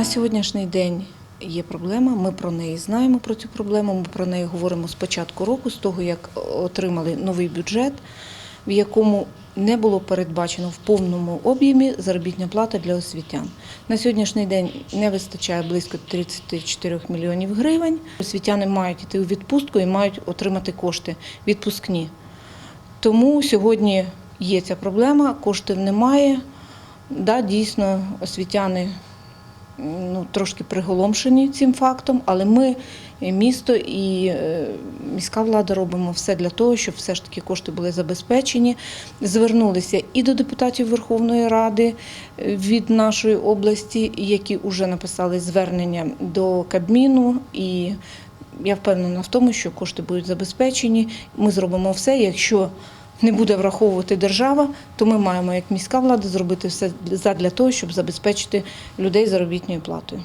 На сьогоднішній день є проблема. Ми про неї знаємо про цю проблему. Ми про неї говоримо з початку року, з того як отримали новий бюджет, в якому не було передбачено в повному об'ємі заробітна плата для освітян. На сьогоднішній день не вистачає близько 34 мільйонів гривень. Освітяни мають йти у відпустку і мають отримати кошти відпускні. Тому сьогодні є ця проблема, коштів немає. Да, дійсно, освітяни ну, трошки приголомшені цим фактом, але ми, е, місто і е, міська влада робимо все для того, щоб все ж таки кошти були забезпечені. Звернулися і до депутатів Верховної Ради е, від нашої області, які вже написали звернення до Кабміну і. Я впевнена в тому, що кошти будуть забезпечені. Ми зробимо все. Якщо не буде враховувати держава, то ми маємо як міська влада зробити все для того, щоб забезпечити людей заробітною платою.